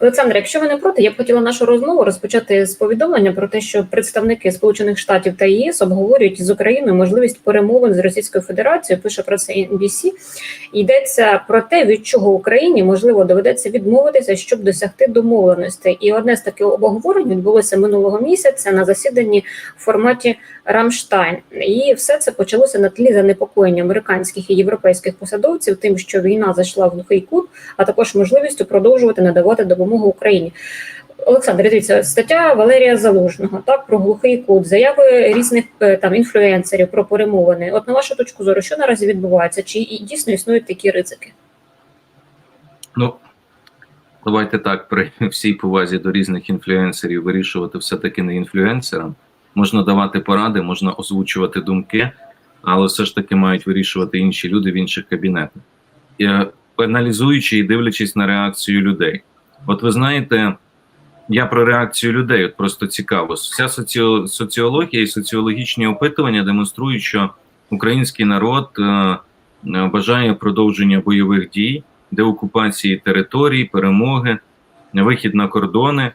Олександр, якщо ви не проти, я б хотіла нашу розмову розпочати з повідомлення про те, що представники Сполучених Штатів та ЄС обговорюють з Україною можливість перемовин з Російською Федерацією. Пише про це NBC. Йдеться про те, від чого Україні можливо доведеться відмовитися, щоб досягти домовленостей. І одне з таких обговорень відбулося минулого місяця на засіданні в форматі Рамштайн. І все це почалося на тлі занепокоєння американських і європейських посадовців, тим, що війна зайшла в глухий кут, а також можливістю продовжувати надавати допомогу Україні. Олександр, дивіться, стаття Валерія Залужного так про глухий кут, заяви різних е, там інфлюенсерів про перемовини. От на вашу точку зору, що наразі відбувається? Чи дійсно існують такі ризики? Ну, давайте так, при всій повазі до різних інфлюенсерів вирішувати все-таки не інфлюенсерам. Можна давати поради, можна озвучувати думки, але все ж таки мають вирішувати інші люди в інших кабінетах. І, е, аналізуючи і дивлячись на реакцію людей. От ви знаєте, я про реакцію людей, от просто цікаво. Вся соціо соціологія і соціологічні опитування демонструють, що український народ е, е, бажає продовження бойових дій, деокупації територій, перемоги, вихід на кордони. Е,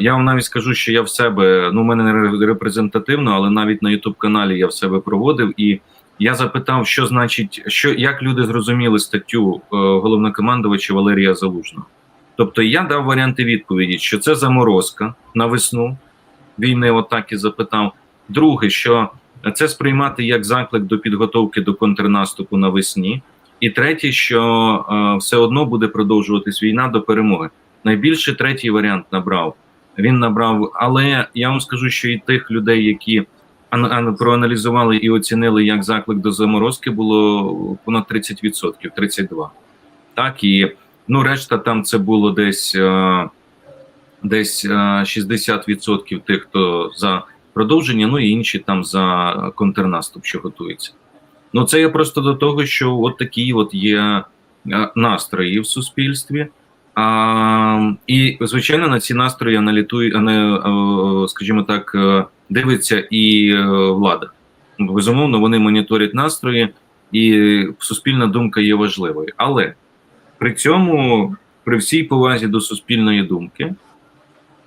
я вам навіть скажу, що я в себе, ну, в мене не репрезентативно, але навіть на Ютуб каналі я в себе проводив і. Я запитав, що значить, що як люди зрозуміли статтю е, головнокомандувача Валерія Залужного. Тобто я дав варіанти відповіді, що це заморозка на весну війни, отак і запитав. Друге, що це сприймати як заклик до підготовки до контрнаступу навесні. І третє, що е, все одно буде продовжуватись війна до перемоги. Найбільше третій варіант набрав. Він набрав, але я вам скажу, що і тих людей, які проаналізували і оцінили як заклик до заморозки, було понад 30%, 32%. Так і ну решта там це було десь е, десь 60% тих, хто за продовження, ну і інші там за контрнаступ, що готується. Ну це я просто до того, що от такі от є е, настрої в суспільстві. А, І звичайно на ці настрої аналітує, скажімо так, дивиться і влада. Безумовно, вони моніторять настрої, і суспільна думка є важливою. Але при цьому, при всій повазі до суспільної думки,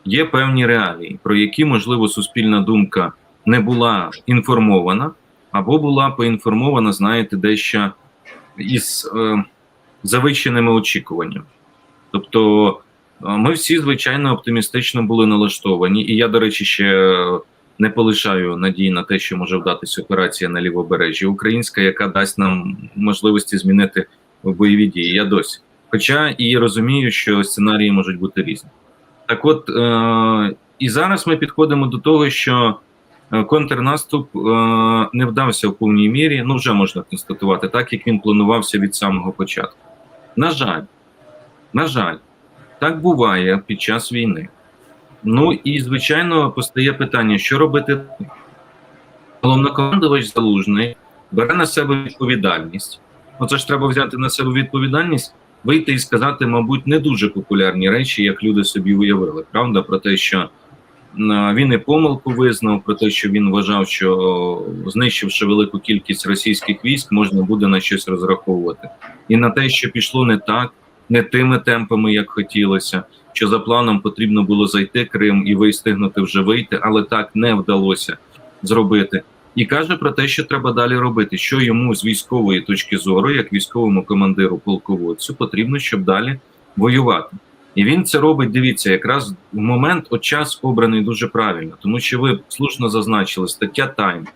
є певні реалії, про які, можливо, суспільна думка не була інформована, або була поінформована, знаєте, дещо із е, завищеними очікуваннями. Тобто ми всі звичайно оптимістично були налаштовані, і я, до речі, ще не полишаю надії на те, що може вдатися операція на лівобережжі українська, яка дасть нам можливості змінити бойові дії. Я досі. Хоча і розумію, що сценарії можуть бути різні. Так, от е- і зараз ми підходимо до того, що контрнаступ е не вдався в повній мірі. Ну вже можна констатувати, так як він планувався від самого початку. На жаль. На жаль, так буває під час війни. Ну і звичайно постає питання, що робити. Головнокомандувач залужний бере на себе відповідальність. Оце ж треба взяти на себе відповідальність, вийти і сказати, мабуть, не дуже популярні речі, як люди собі уявили. Правда, про те, що він і помилку визнав, про те, що він вважав, що знищивши велику кількість російських військ, можна буде на щось розраховувати, і на те, що пішло не так не тими темпами, як хотілося. Що за планом потрібно було зайти Крим і вистигнути вже вийти, але так не вдалося зробити. І каже про те, що треба далі робити, що йому з військової точки зору, як військовому командиру полководцю, потрібно, щоб далі воювати. І він це робить. Дивіться, якраз в момент от час обраний дуже правильно, тому що ви слушно зазначили стаття Тайм.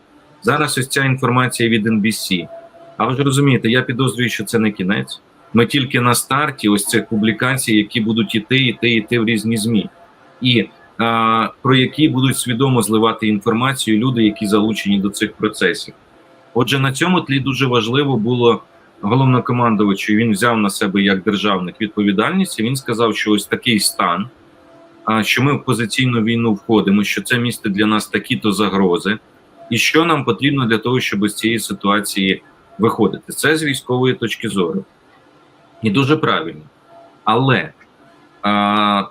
Зараз ось ця інформація від NBC. А ви ж розумієте, я підозрюю, що це не кінець. Ми тільки на старті ось цих публікацій, які будуть іти, іти, іти в різні змі, і про які будуть свідомо зливати інформацію люди, які залучені до цих процесів. Отже, на цьому тлі дуже важливо було головнокомандувачу. Він взяв на себе як державник відповідальність. і Він сказав, що ось такий стан, що ми в позиційну війну входимо, що це місце для нас такі-то загрози, і що нам потрібно для того, щоб з цієї ситуації виходити. Це з військової точки зору. І дуже правильно. Але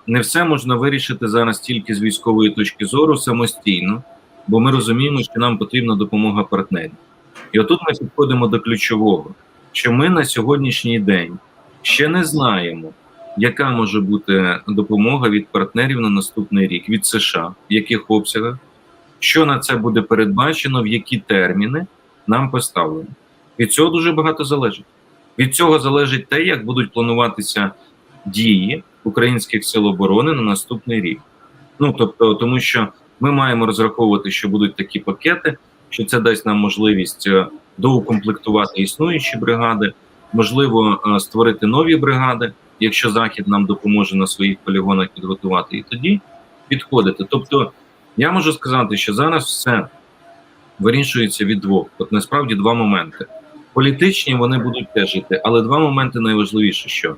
не все можна вирішити зараз тільки з військової точки зору самостійно, бо ми розуміємо, що нам потрібна допомога партнерів. І отут ми підходимо до ключового, що ми на сьогоднішній день ще не знаємо, яка може бути допомога від партнерів на наступний рік від США, в яких обсягах, що на це буде передбачено, в які терміни нам поставлено. Від цього дуже багато залежить. Від цього залежить те, як будуть плануватися дії українських сил оборони на наступний рік. Ну тобто, тому що ми маємо розраховувати, що будуть такі пакети, що це дасть нам можливість е, доукомплектувати існуючі бригади, можливо, е, створити нові бригади, якщо захід нам допоможе на своїх полігонах підготувати, і тоді підходити. Тобто, я можу сказати, що зараз все вирішується від двох. От насправді два моменти. Політичні вони будуть теж іти, але два моменти найважливіші, що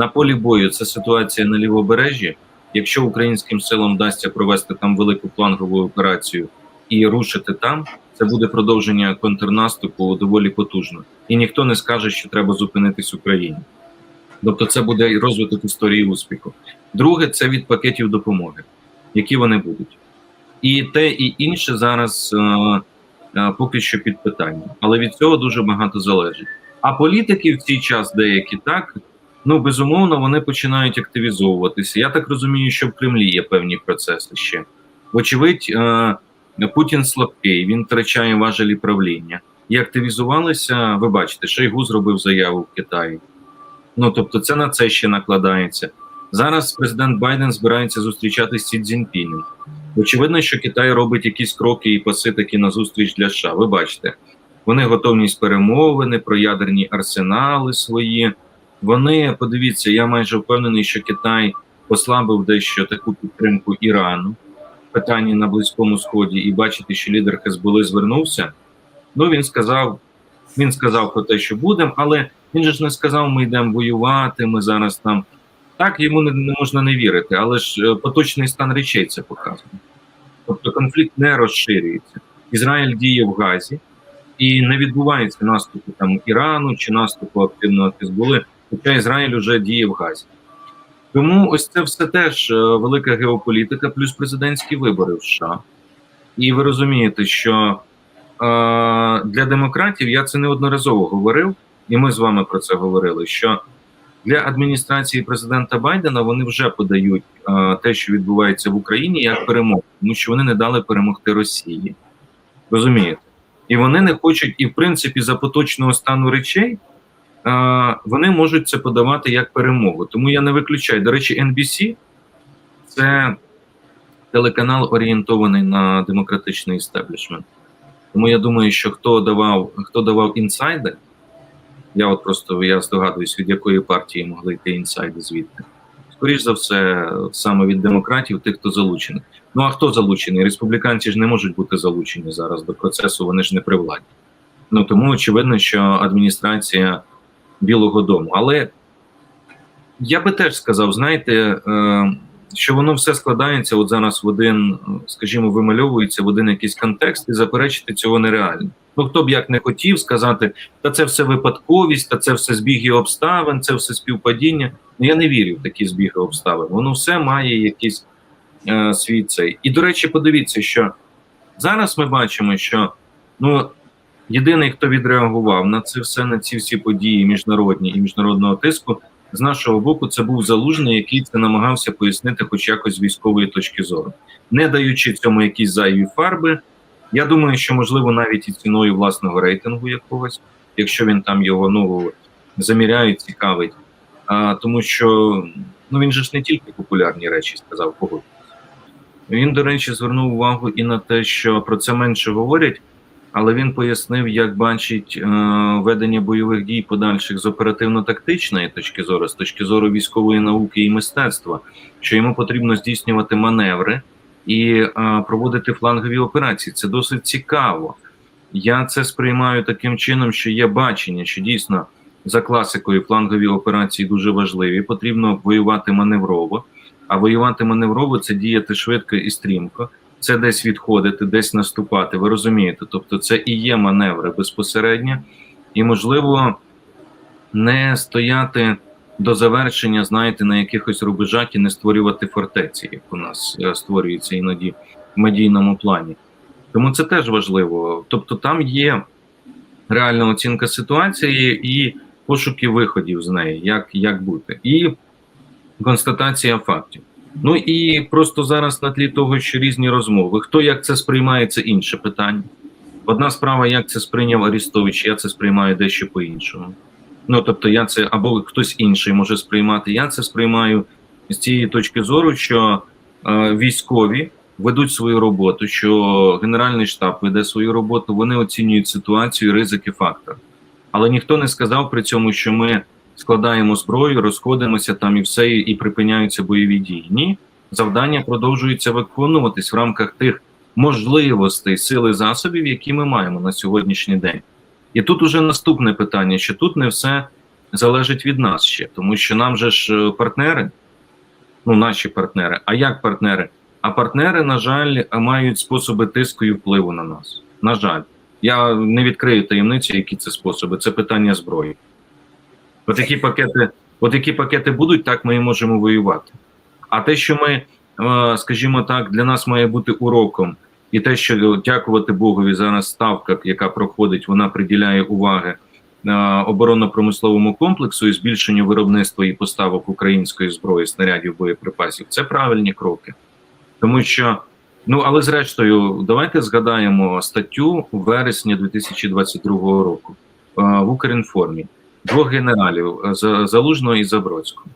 на полі бою це ситуація на лівобережжі. Якщо українським силам вдасться провести там велику плангову операцію і рушити там, це буде продовження контрнаступу доволі потужно. І ніхто не скаже, що треба зупинитись Україні. Тобто, це буде розвиток історії успіху. Друге, це від пакетів допомоги, які вони будуть. І те, і інше зараз е, е, поки що під питанням. Але від цього дуже багато залежить. А політики в цей час деякі так, ну безумовно, вони починають активізовуватися. Я так розумію, що в Кремлі є певні процеси ще. Вочевидь, е, Путін слабкий, він втрачає важелі правління. І активізувалися, ви бачите, Шойгу зробив заяву в Китаї. Ну тобто, це на це ще накладається. Зараз президент Байден збирається зустрічатися з Сі Цзіньпінем. Очевидно, що Китай робить якісь кроки і паси такі на зустріч для США. Ви бачите, вони готовність перемовини про ядерні арсенали свої. Вони подивіться, я майже впевнений, що Китай послабив дещо таку підтримку Ірану в питанні на Близькому Сході, і бачите, що лідер Хезболи звернувся. Ну він сказав, він сказав про те, що будемо, але він же ж не сказав, ми йдемо воювати. Ми зараз там так йому не, не можна не вірити, але ж е, поточний стан речей це показує. Тобто конфлікт не розширюється. Ізраїль діє в Газі і не відбувається наступу там Ірану чи наступу активного Хезболи, хоча Ізраїль вже діє в Газі. Тому ось це все теж е, велика геополітика, плюс президентські вибори в США. І ви розумієте, що е, для демократів я це неодноразово говорив, і ми з вами про це говорили. що для адміністрації президента Байдена вони вже подають е, те, що відбувається в Україні, як перемогу, тому що вони не дали перемогти Росії. Розумієте? І вони не хочуть, і в принципі, за поточного стану речей вони можуть це подавати як перемогу. Тому я не виключаю. До речі, NBC – це телеканал орієнтований на демократичний істеблішмент. Тому я думаю, що хто давав, хто давав інсайди. Я от просто я здогадуюсь, від якої партії могли йти інсайди звідти. Скоріше за все, саме від демократів, тих, хто залучений. Ну а хто залучений? Республіканці ж не можуть бути залучені зараз до процесу, вони ж не при владі. Ну тому очевидно, що адміністрація Білого Дому. Але я би теж сказав, знаєте, е, що воно все складається от зараз в один, скажімо, вимальовується в один якийсь контекст, і заперечити цього нереально. Ну, хто б як не хотів сказати, та це все випадковість, та це все збіги обставин, це все співпадіння. Ну я не вірю в такі збіги обставин. Воно все має якийсь е, свій цей. І до речі, подивіться, що зараз ми бачимо, що ну єдиний, хто відреагував на це все, на ці всі події міжнародні і міжнародного тиску, з нашого боку, це був залужний, який це намагався пояснити, хоч якось з військової точки зору, не даючи цьому якісь зайві фарби. Я думаю, що можливо навіть і ціною власного рейтингу якогось, якщо він там його ну заміряє, цікавить. А, Тому що ну він же ж не тільки популярні речі сказав погодитися. Він, до речі, звернув увагу і на те, що про це менше говорять, але він пояснив, як бачить е, ведення бойових дій подальших з оперативно-тактичної точки зору, з точки зору військової науки і мистецтва, що йому потрібно здійснювати маневри і а, проводити флангові операції. Це досить цікаво. Я це сприймаю таким чином, що є бачення, що дійсно за класикою флангові операції дуже важливі. Потрібно воювати маневрово. А воювати маневрово це діяти швидко і стрімко. Це десь відходити, десь наступати. Ви розумієте? Тобто, це і є маневри безпосередньо, і можливо не стояти до завершення, знаєте, на якихось рубежах і не створювати фортеці, як у нас е, створюється іноді в медійному плані. Тому це теж важливо. Тобто, там є реальна оцінка ситуації і пошуки виходів з неї, як як бути. І констатація фактів. Ну і просто зараз на тлі того, що різні розмови. Хто як це сприймає, це інше питання. Одна справа, як це сприйняв Арістович, я це сприймаю дещо по-іншому. Ну тобто, я це або хтось інший може сприймати. Я це сприймаю з цієї точки зору, що е, військові ведуть свою роботу, що Генеральний штаб веде свою роботу, вони оцінюють ситуацію, ризики, фактор. Але ніхто не сказав при цьому, що ми складаємо зброю, розходимося там і все, і припиняються бойові дії. Ні, завдання продовжуються виконуватись в рамках тих можливостей, сили засобів, які ми маємо на сьогоднішній день. І тут уже наступне питання: що тут не все залежить від нас ще, тому що нам же ж е, партнери, ну наші партнери. А як партнери? А партнери, на жаль, мають способи тиску і впливу на нас. На жаль, я не відкрию таємниці, які це способи. Це питання зброї. От які пакети, от які пакети будуть, так ми і можемо воювати. А те, що ми, е, скажімо так, для нас має бути уроком, і те, що дякувати Богові зараз ставка, яка проходить, вона приділяє уваги е, оборонно-промисловому комплексу і збільшенню виробництва і поставок української зброї, снарядів, боєприпасів. Це правильні кроки. Тому що, ну але зрештою, давайте згадаємо статтю у вересні 2022 року е, в Укрінформі двох генералів е, За- Залужного і Забродського,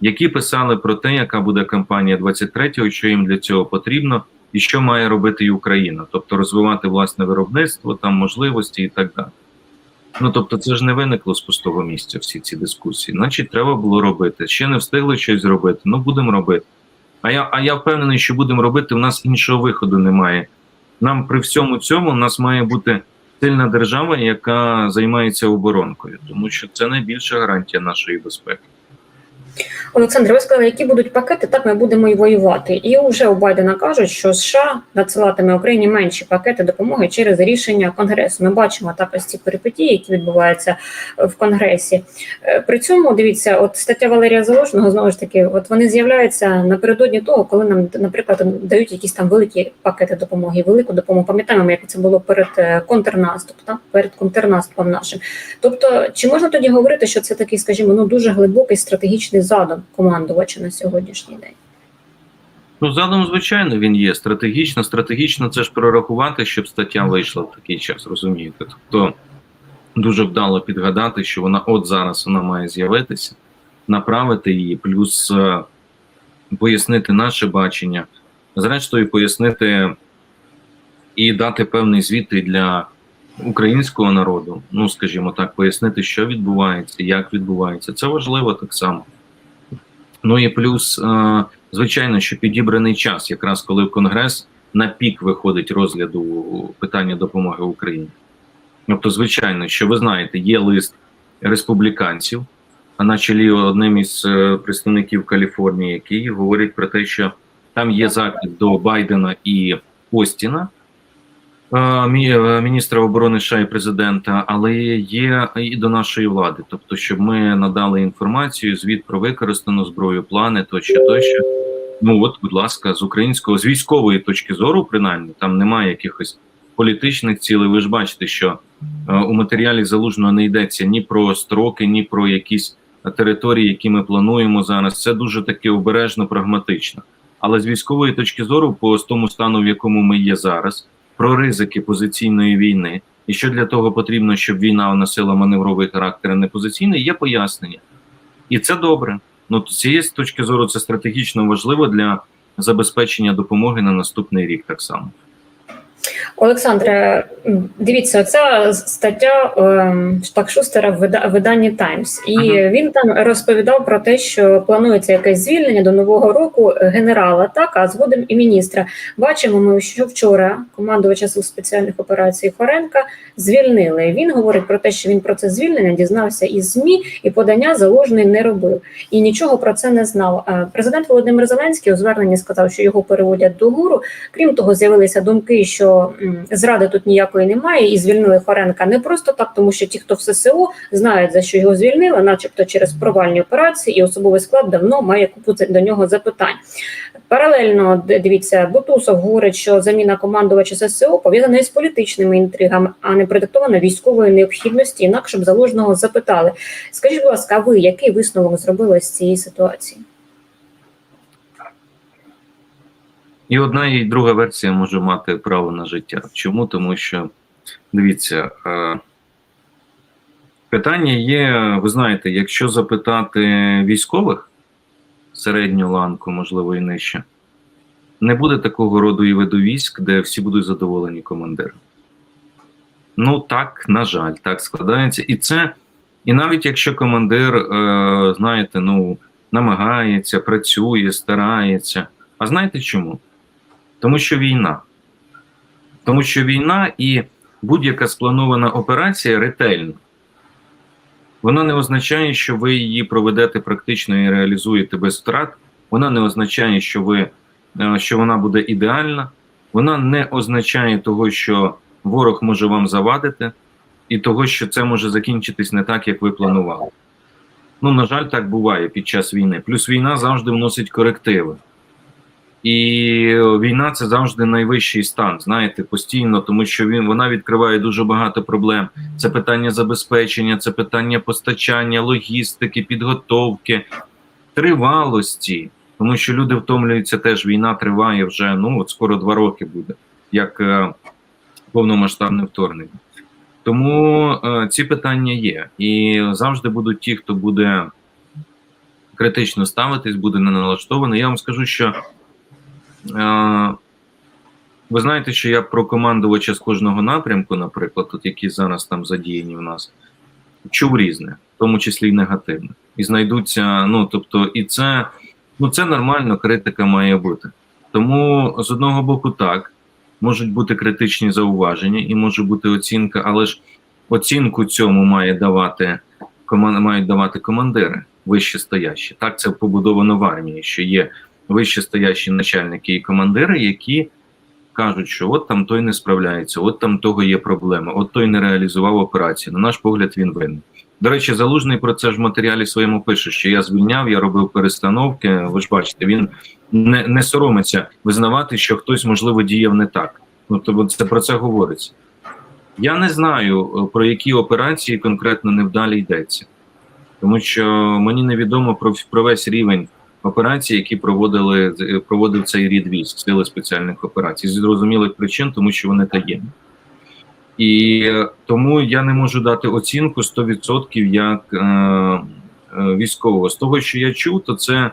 які писали про те, яка буде кампанія 23-го, що їм для цього потрібно, і що має робити і Україна, тобто розвивати власне виробництво, там можливості і так далі. Ну тобто, це ж не виникло з пустого місця всі ці дискусії. Значить, треба було робити. Ще не встигли щось зробити. Ну будемо робити. А я, а я впевнений, що будемо робити. У нас іншого виходу немає. Нам при всьому цьому у нас має бути сильна держава, яка займається оборонкою, тому що це найбільша гарантія нашої безпеки. Олександр, ви сказали, які будуть пакети, так ми будемо і воювати. І вже у Байдена кажуть, що США надсилатиме Україні менші пакети допомоги через рішення Конгресу. Ми бачимо так ось ці перипетії, які відбуваються в Конгресі. Е, При цьому дивіться, от стаття Валерія Залужного знову ж таки, от вони з'являються напередодні того, коли нам, наприклад, дають якісь там великі пакети допомоги, велику допомогу. Пам'ятаємо, як це було перед е, контрнаступом, перед контрнаступом нашим. Тобто, чи можна тоді говорити, що це такий, скажімо, ну дуже глибокий стратегічний задум командувача на сьогоднішній день? Ну, задум, звичайно, він є стратегічно. Стратегічно це ж прорахувати, щоб стаття вийшла в такий час, розумієте? Тобто дуже вдало підгадати, що вона от зараз вона має з'явитися, направити її, плюс е, пояснити наше бачення, зрештою, пояснити і дати певний звіт для українського народу. Ну, скажімо так, пояснити, що відбувається, як відбувається. Це важливо так само. Ну і плюс, е, звичайно, що підібраний час, якраз коли Конгрес на пік виходить розгляду питання допомоги Україні. Тобто, звичайно, що ви знаєте, є лист республіканців, а на чолі одним із е, представників Каліфорнії, які говорять про те, що там є заклик до Байдена і Остіна, міністра оборони США і президента, але є і до нашої влади, тобто, щоб ми надали інформацію, звіт про використану зброю, плани тощо, тощо. Ну от, будь ласка, з українського, з військової точки зору, принаймні, там немає якихось політичних цілей. Ви ж бачите, що е, у матеріалі залужного не йдеться ні про строки, ні про якісь території, які ми плануємо зараз. Це дуже таки обережно, прагматично. Але з військової точки зору, по тому стану, в якому ми є зараз, про ризики позиційної війни, і що для того потрібно, щоб війна носила маневровий характер, а не позиційний, є пояснення. І це добре. Ну, з цієї точки зору, це стратегічно важливо для забезпечення допомоги на наступний рік так само. Олександре, дивіться, ця стаття ем, так Шустера в вида- виданні Таймс, і Ага. він там розповідав про те, що планується якесь звільнення до нового року генерала, так а згодом і міністра. Бачимо, ми що вчора командувача сил спеціальних операцій Хоренка звільнили. Він говорить про те, що він про це звільнення дізнався із змі і подання залужний не робив і нічого про це не знав. Е, Президент Володимир Зеленський у зверненні сказав, що його переводять до гуру. Крім того, з'явилися думки, що зради тут ніякої немає, і звільнили Хоренка не просто так, тому що ті, хто в ССО знають за що його звільнили, начебто через провальні операції, і особовий склад давно має купу до нього запитань. Паралельно дивіться, Бутусов говорить, що заміна командувача ССО пов'язана із політичними інтригами, а не продиктована військовою необхідності. Інакше б залужного запитали. Скажіть, будь ласка, ви який висновок зробили з цієї ситуації? І одна і друга версія може мати право на життя. Чому? Тому що дивіться, е, питання є, ви знаєте, якщо запитати військових середню ланку, можливо, і нижче, не буде такого роду і виду військ, де всі будуть задоволені командиром. Ну так, на жаль, так складається. І це, і навіть якщо командир, е, знаєте, ну намагається, працює, старається. А знаєте чому? Тому що війна. Тому що війна і будь-яка спланована операція ретельно. Вона не означає, що ви її проведете практично і реалізуєте без втрат. Вона не означає, що ви е, що вона буде ідеальна. Вона не означає того, що ворог може вам завадити, і того, що це може закінчитись не так, як ви планували. Ну, на жаль, так буває під час війни. Плюс війна завжди вносить корективи. І війна це завжди найвищий стан, знаєте, постійно, тому що він вона відкриває дуже багато проблем. Це питання забезпечення, це питання постачання, логістики, підготовки, тривалості. Тому що люди втомлюються теж. Війна триває вже ну от скоро два роки буде, як е, повномасштабне вторгнення. Тому е, ці питання є, і завжди будуть ті, хто буде критично ставитись, буде не налаштований. Я вам скажу, що ви знаєте, що я про командувача з кожного напрямку, наприклад, тут які зараз там задіяні в нас, чув різне, в тому числі й негативне. І знайдуться, ну тобто, і це, ну це нормально, критика має бути. Тому з одного боку, так можуть бути критичні зауваження і може бути оцінка, але ж оцінку цьому має давати мають давати командири вище стоящі. Так це побудовано в армії, що є вище стоящі начальники і командири, які кажуть, що от там той не справляється, от там того є проблема, от той не реалізував операцію. На наш погляд, він винен. До речі, залужний про це ж в матеріалі своєму пише, що я звільняв, я робив перестановки. Ви ж бачите, він не, не соромиться визнавати, що хтось можливо діяв не так. Ну тобто це про це говориться. Я не знаю про які операції конкретно невдалі йдеться, тому що мені невідомо про, про весь рівень операцій, які проводили проводив цей рід військ сили спеціальних операцій з зрозумілих причин, тому що вони таємні. І тому я не можу дати оцінку 100% як е, е, військового. З того, що я чув, то це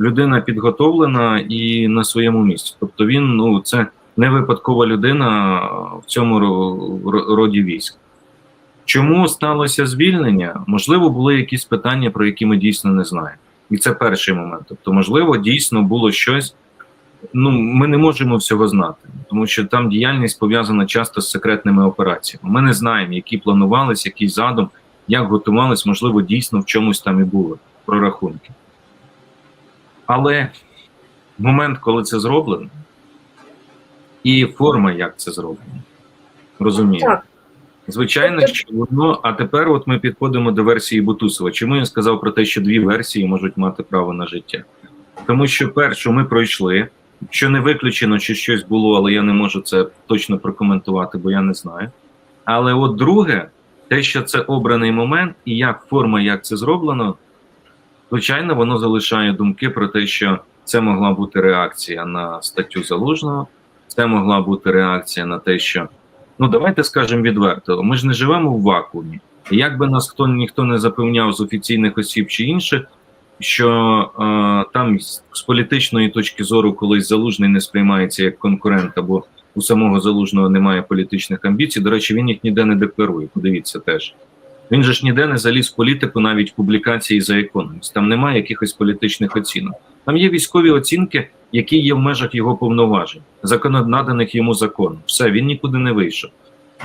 людина підготовлена і на своєму місці. Тобто він ну це не випадкова людина в цьому роді військ. Чому сталося звільнення? Можливо, були якісь питання, про які ми дійсно не знаємо. І це перший момент. Тобто, можливо, дійсно було щось. Ну, ми не можемо всього знати, тому що там діяльність пов'язана часто з секретними операціями. Ми не знаємо, які планувалися, який задум, як готувались, можливо, дійсно в чомусь там і було прорахунки. Але момент, коли це зроблено, і форма, як це зроблено, розумієте? Звичайно, що воно. А тепер, от ми підходимо до версії Бутусова. Чому я сказав про те, що дві версії можуть мати право на життя? Тому що першу ми пройшли, що не виключено, чи щось було, але я не можу це точно прокоментувати, бо я не знаю. Але от друге, те, що це обраний момент, і як форма, як це зроблено, звичайно, воно залишає думки про те, що це могла бути реакція на статтю залужного, це могла бути реакція на те, що ну давайте скажемо відверто, ми ж не живемо в вакуумі. Як би нас хто ніхто не запевняв з офіційних осіб чи інших, що е, там з політичної точки зору колись залужний не сприймається як конкурент, або у самого залужного немає політичних амбіцій. До речі, він їх ніде не декларує. Подивіться теж. Він же ж ніде не заліз в політику, навіть в публікації за економіст. Там немає якихось політичних оцінок. Там є військові оцінки, які є в межах його повноважень, наданих йому законом. Все, він нікуди не вийшов.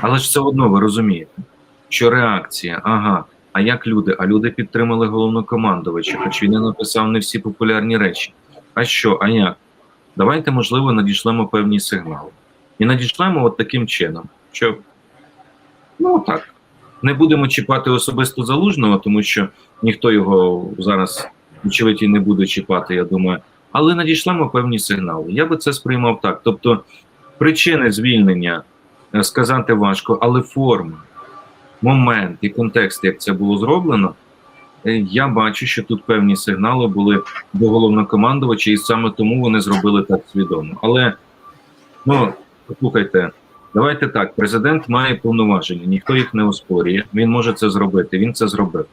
Але ж все одно ви розумієте, що реакція, ага, а як люди? А люди підтримали головнокомандувача, хоч він не написав не всі популярні речі. А що, а як? Давайте, можливо, надішлемо певні сигнали. І надішлемо от таким чином, що ну так, не будемо чіпати особисто залужного, тому що ніхто його зараз, очевидь, і не буде чіпати, я думаю. Але надішлемо певні сигнали. Я би це сприймав так. Тобто, причини звільнення е, сказати важко, але форма, момент і контекст, як це було зроблено, е, я бачу, що тут певні сигнали були до головнокомандувача, і саме тому вони зробили так свідомо. Але ну послухайте, давайте так: президент має повноваження, ніхто їх не оспорює. Він може це зробити. Він це зробив.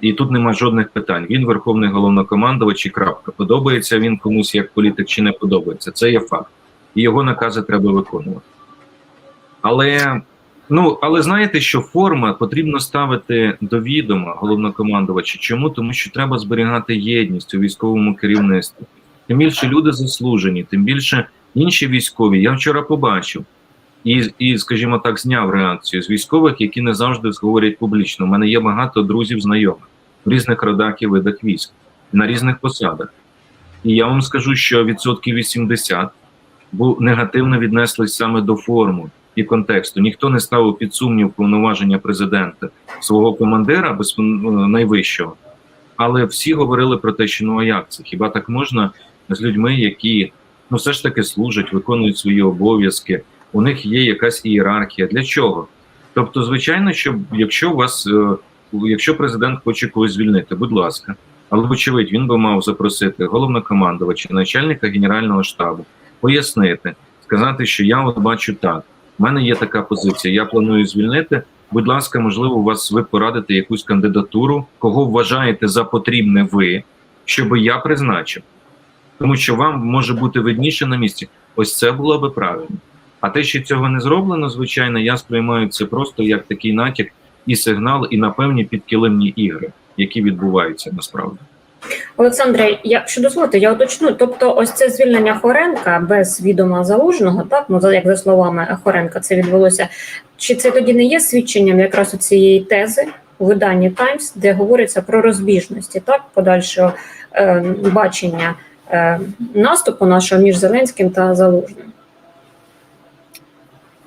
І тут нема жодних питань. Він верховний головнокомандувач і крапка. Подобається він комусь як політик чи не подобається. Це є факт. І його накази треба виконувати. Але ну але знаєте, що форма потрібно ставити до відома головнокомандувача. Чому? Тому що треба зберігати єдність у військовому керівництві. Тим більше люди заслужені, тим більше інші військові. Я вчора побачив і, і скажімо так, зняв реакцію з військових, які не завжди говорять публічно. У мене є багато друзів, знайомих в різних родах і видах військ на різних посадах. І я вам скажу, що відсотків 80 бу негативно віднеслись саме до форми і контексту. Ніхто не ставив під сумнів повноваження президента свого командира без ну, найвищого. Але всі говорили про те, що ну а як це? Хіба так можна з людьми, які ну все ж таки служать, виконують свої обов'язки? У них є якась ієрархія. Для чого? Тобто, звичайно, що якщо вас, е, якщо президент хоче когось звільнити, будь ласка, але вочевидь, він би мав запросити головнокомандувача, начальника генерального штабу, пояснити, сказати, що я от бачу так. У мене є така позиція. Я планую звільнити. Будь ласка, можливо, у вас ви порадите якусь кандидатуру, кого вважаєте за потрібне ви, щоб я призначив, тому що вам може бути видніше на місці. Ось це було би правильно. А те, що цього не зроблено, звичайно, я сприймаю це просто як такий натяк і сигнал, і на певні підкилимні ігри, які відбуваються насправді. Олександре, якщо дозволите, я уточню. Тобто, ось це звільнення Хоренка без відома залужного, так ну як за словами Хоренка, це відбулося. Чи це тоді не є свідченням якраз у цієї тези у виданні Таймс, де говориться про розбіжності, так подальшого е, бачення е, наступу нашого між Зеленським та Залужним?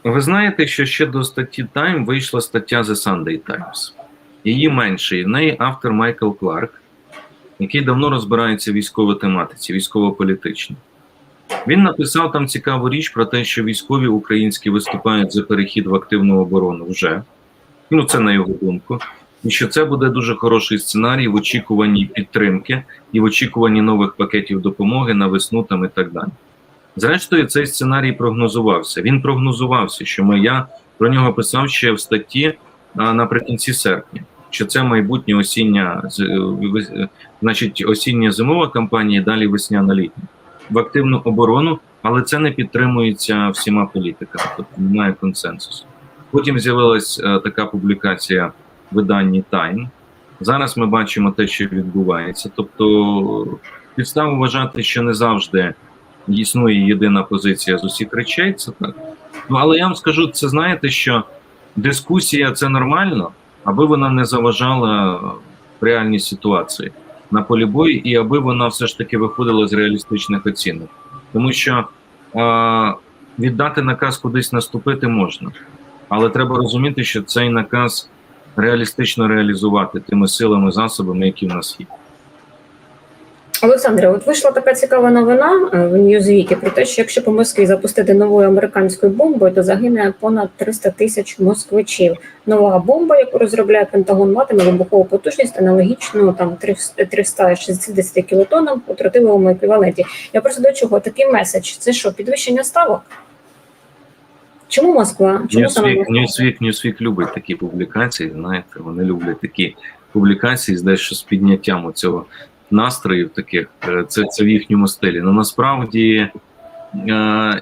Ви знаєте, що ще до статті Time вийшла стаття The Sunday Times. Її менше, і в неї автор Майкл Кларк, який давно розбирається в військовій тематиці, військово-політичній. Він написав там цікаву річ про те, що військові українські виступають за перехід в активну оборону вже. Ну, це на його думку. І що це буде дуже хороший сценарій в очікуванні підтримки і в очікуванні нових пакетів допомоги на весну там і так далі. Зрештою, цей сценарій прогнозувався. Він прогнозувався, що ми, я про нього писав ще в статті а, наприкінці серпня, що це майбутнє осіння, з- е, значить, осіння зимова кампанія, далі весняна літня в активну оборону, але це не підтримується всіма політиками, тобто немає консенсусу. Потім з'явилась е, така публікація в виданні Time. Зараз ми бачимо те, що відбувається. Тобто підстав вважати, що не завжди існує єдина позиція з усіх речей. Це так. Ну але я вам скажу, це знаєте, що дискусія це нормально, аби вона не заважала реальній ситуації на полі бою, і аби вона все ж таки виходила з реалістичних оцінок. Тому що е, віддати наказ кудись наступити можна, але треба розуміти, що цей наказ реалістично реалізувати тими силами, засобами, які в нас є. Олександре, от вийшла така цікава новина е, в Ньюзвікі про те, що якщо по Москві запустити новою американською бомбою, то загине понад 300 тисяч москвичів. Нова бомба, яку розробляє Пентагон, матиме вибухову потужність аналогічну там 360 кілотонам у тротиловому еквіваленті. Я просто до чого такий меседж? Це що, підвищення ставок? Чому Москва? Чому Москва? Ньюсвік, Ньюсвік любить такі публікації. Знаєте, вони люблять такі публікації з дещо з підняттям цього настроїв таких. Е, Це, це в їхньому стилі. Ну насправді, е,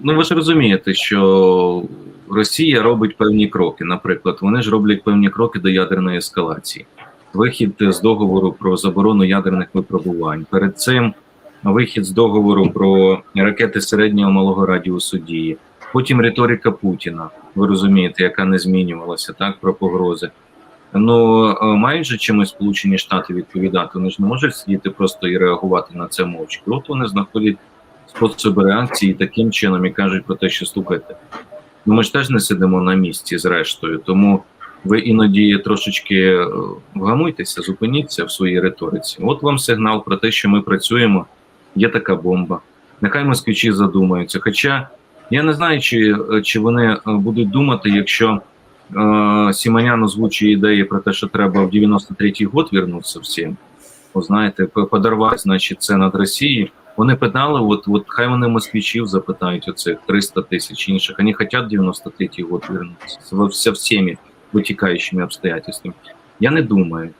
ну ви ж розумієте, що Росія робить певні кроки. Наприклад, вони ж роблять певні кроки до ядерної ескалації. Вихід з договору про заборону ядерних випробувань. Перед цим вихід з договору про ракети середнього малого радіусу дії. Потім риторика Путіна, ви розумієте, яка не змінювалася, так про погрози. Ну е, мають же чимось Сполучені Штати відповідати. Вони ж не можуть сидіти просто і реагувати на це мовчки. От вони знаходять способи реакції таким чином і кажуть про те, що слухайте. Ну ми ж теж не сидимо на місці, зрештою, тому ви іноді трошечки е, вгамуйтеся, зупиніться в своїй риториці. От вам сигнал про те, що ми працюємо. Є така бомба. Нехай москвичі задумаються. Хоча я не знаю, чи, чи вони е, будуть думати, якщо е, Сіманян озвучує ідеї про те, що треба в 93-й год вернутися всім. Ви знаєте, по- подорвати, значить, це над Росією. Вони питали, от, от хай вони москвичів запитають оцих 300 тисяч інших. Вони хочуть 93-й год вернутися всіми витікаючими обстоятельствами. Я не думаю.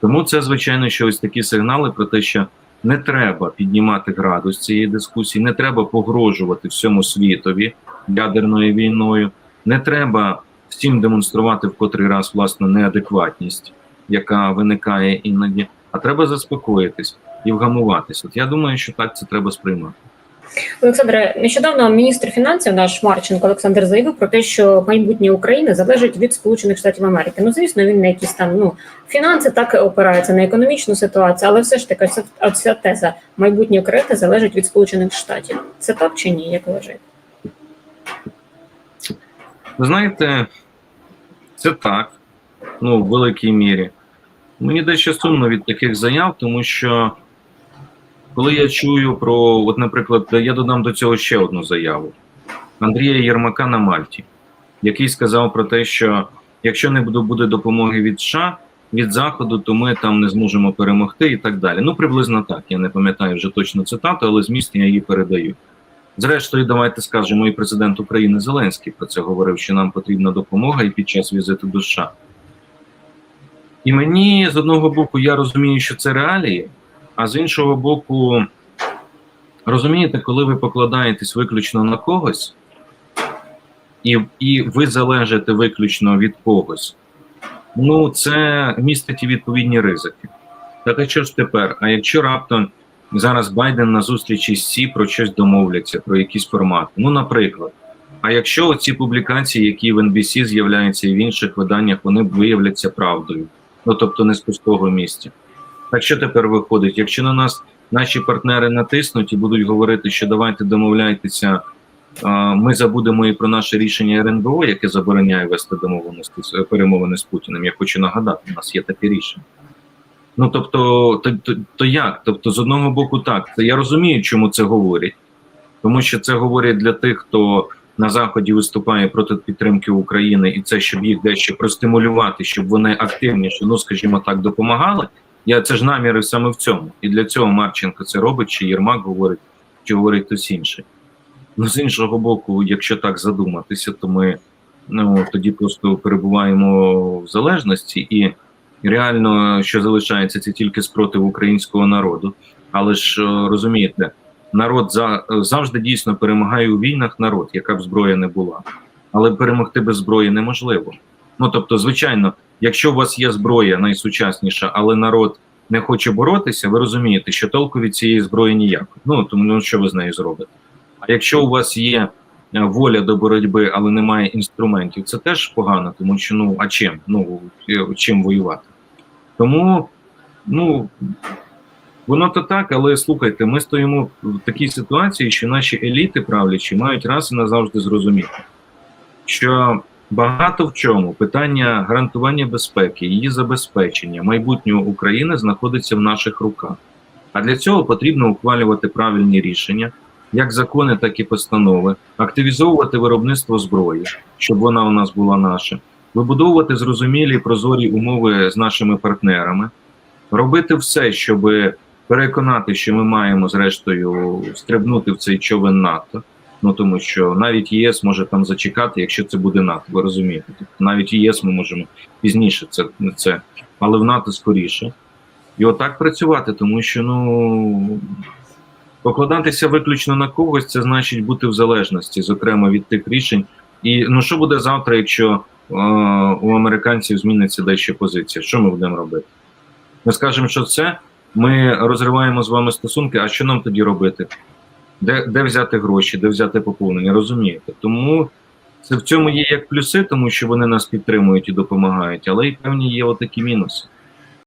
Тому це, звичайно, що ось такі сигнали про те, що не треба піднімати градус цієї дискусії, не треба погрожувати всьому світові ядерною війною, не треба всім демонструвати в котрий раз власну неадекватність, яка виникає іноді, а треба заспокоїтись і вгамуватись. От я думаю, що так це треба сприймати. Олександре, нещодавно міністр фінансів наш Марченко Олександр заявив про те, що майбутнє України залежить від Сполучених Штатів Америки. Ну звісно, він на якісь там ну фінанси так опирається на економічну ситуацію, але все ж таки ця, теза майбутнє України залежить від Сполучених Штатів. Це так чи ні? Як ви вважаєте? Ви знаєте, це так, ну, в великій мірі. Мені дещо сумно від таких заяв, тому що коли я чую про, от, наприклад, я додам до цього ще одну заяву Андрія Єрмака на Мальті, який сказав про те, що якщо не буде, допомоги від США, від Заходу, то ми там не зможемо перемогти і так далі. Ну, приблизно так. Я не пам'ятаю вже точно цитату, але зміст я її передаю. Зрештою, давайте скажемо, і президент України Зеленський про це говорив, що нам потрібна допомога і під час візиту до США. І мені з одного боку я розумію, що це реалії, а з іншого боку, розумієте, коли ви покладаєтесь виключно на когось, і, і ви залежите виключно від когось, ну це містить і відповідні ризики. Так а що ж тепер? А якщо раптом зараз Байден на зустрічі з Сі про щось домовляться, про якісь формати? Ну, наприклад. А якщо ці публікації, які в NBC з'являються і в інших виданнях, вони виявляться правдою, ну тобто не з пустого місця. Так що тепер виходить? Якщо на нас наші партнери натиснуть і будуть говорити, що давайте домовляйтеся, ми забудемо і про наше рішення РНБО, яке забороняє вести домовленості перемовини з Путіним. Я хочу нагадати, у нас є таке рішення. Ну тобто, то, то, то як? Тобто, з одного боку, так я розумію, чому це говорять, тому що це говорять для тих, хто на заході виступає проти підтримки України, і це щоб їх дещо простимулювати, щоб вони активніше, ну скажімо так, допомагали. Я це ж наміри саме в цьому, і для цього Марченко це робить, чи Єрмак говорить, чи говорить хтось інший. Ну з іншого боку, якщо так задуматися, то ми ну тоді просто перебуваємо в залежності і реально, що залишається, це тільки спротив українського народу. Але ж е, розумієте, народ за завжди дійсно перемагає у війнах народ, яка б зброя не була. Але перемогти без зброї неможливо. Ну тобто, звичайно, якщо у вас є зброя найсучасніша, але народ не хоче боротися, ви розумієте, що толку від цієї зброї ніякого. Ну тому ну, що ви з нею зробите? А якщо у вас є е, воля до боротьби, але немає інструментів, це теж погано, тому що ну а чим? Ну е, чим воювати? Тому ну воно то так, але слухайте, ми стоїмо в такій ситуації, що наші еліти правлячі мають раз і назавжди зрозуміти, що багато в чому питання гарантування безпеки, її забезпечення майбутнього України знаходиться в наших руках. А для цього потрібно ухвалювати правильні рішення, як закони, так і постанови, активізовувати виробництво зброї, щоб вона у нас була наша, вибудовувати зрозумілі і прозорі умови з нашими партнерами, робити все, щоб переконати, що ми маємо зрештою стрибнути в цей човен НАТО. Ну тому що навіть ЄС може там зачекати, якщо це буде НАТО. Ви розумієте? Тобто навіть ЄС ми можемо пізніше це, це але в НАТО скоріше. І отак працювати, тому що ну покладатися виключно на когось, це значить бути в залежності, зокрема від тих рішень. І ну що буде завтра, якщо у американців зміниться дещо позиція? Що ми будемо робити? Ми скажемо, що це ми розриваємо з вами стосунки. А що нам тоді робити? Де, де взяти гроші, де взяти поповнення? Розумієте? Тому це в цьому є як плюси, тому що вони нас підтримують і допомагають, але й певні є отакі мінуси.